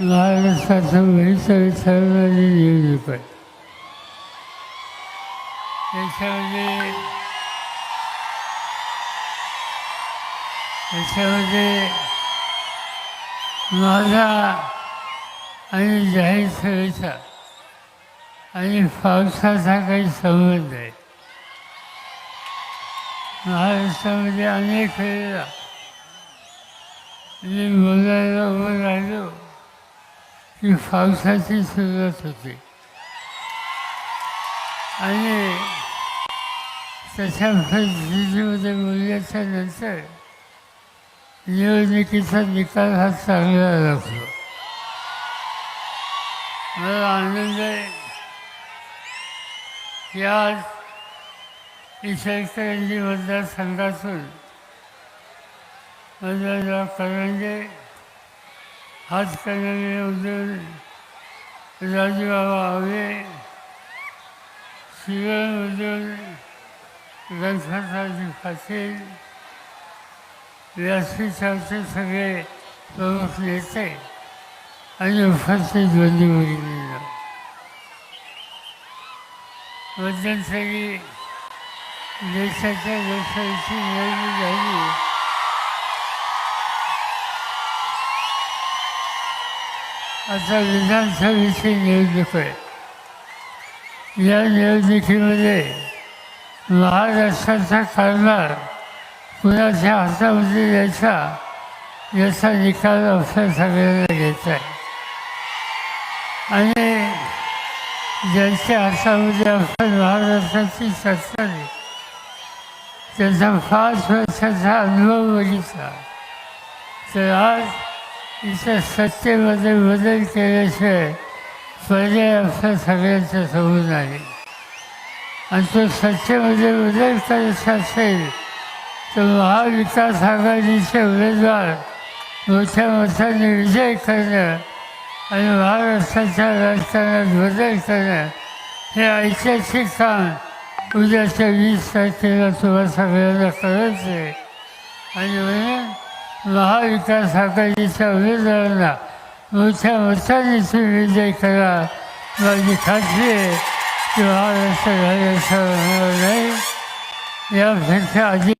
महाराष्ट्राचं भविष्य ठरवणारी निवडणूक आहे त्याच्यामध्ये त्याच्यामध्ये माझा आणि जाहीर सभेचा आणि पावसाचा काही संबंध आहे महाराष्ट्रामध्ये अनेक वेळेला मी बोलायला उभं राहिलो ही पावसाची सुरुवात होती. आणि तशा परिस्थितीमध्ये बोलल्याच्या नंतर निवडणुकीचा निकाल हा चांगला लागतो. मला आनंद आहे की आज इचलकरंजी मतदारसंघातून मतदार करंजे हात हातकणंगलेमधून राजूबाबा आवे शिवमधून गणपतराजी पाटील व्यासपीठाचे सगळे प्रमुख नेते आणि उपस्थित बंधू भगिनींना मध्यंतरी देशाच्या लोकशाहीची निवडणूक आता विधानसभेची निवडणूक आहे. या निवडणुकीमध्ये महाराष्ट्राचा कारभार कुणाच्या हातामध्ये द्यायचा याचा निकाल आपल्या सगळ्यांना घ्यायचा आहे. आणि ज्यांच्या हातामध्ये आपण महाराष्ट्राची सत्ता त्याचा त्यांचा पाच वर्षाचा अनुभव बघितला. तर आज इथं सत्तेमध्ये बदल केल्याशिवाय पर्याय आपल्या सगळ्यांच्या समोर आहे. आणि तो सत्तेमध्ये बदल करायचा असेल तर महाविकास आघाडीचे उमेदवार मोठ्या मोठ्याने विजय करणं आणि महाराष्ट्राच्या राजकारणात बदल करणं हे ऐतिहासिक काम उद्याच्या वीस तारखेला तुम्हाला सगळ्यांना करायचं आहे आणि म्हणून महाविकास आघाडीच्या उमेदवारांना मोठ्या मताने विजय करा माझी खात्री आहे की महाराष्ट्र राज्याचा होणार नाही. या यापेक्षा आधी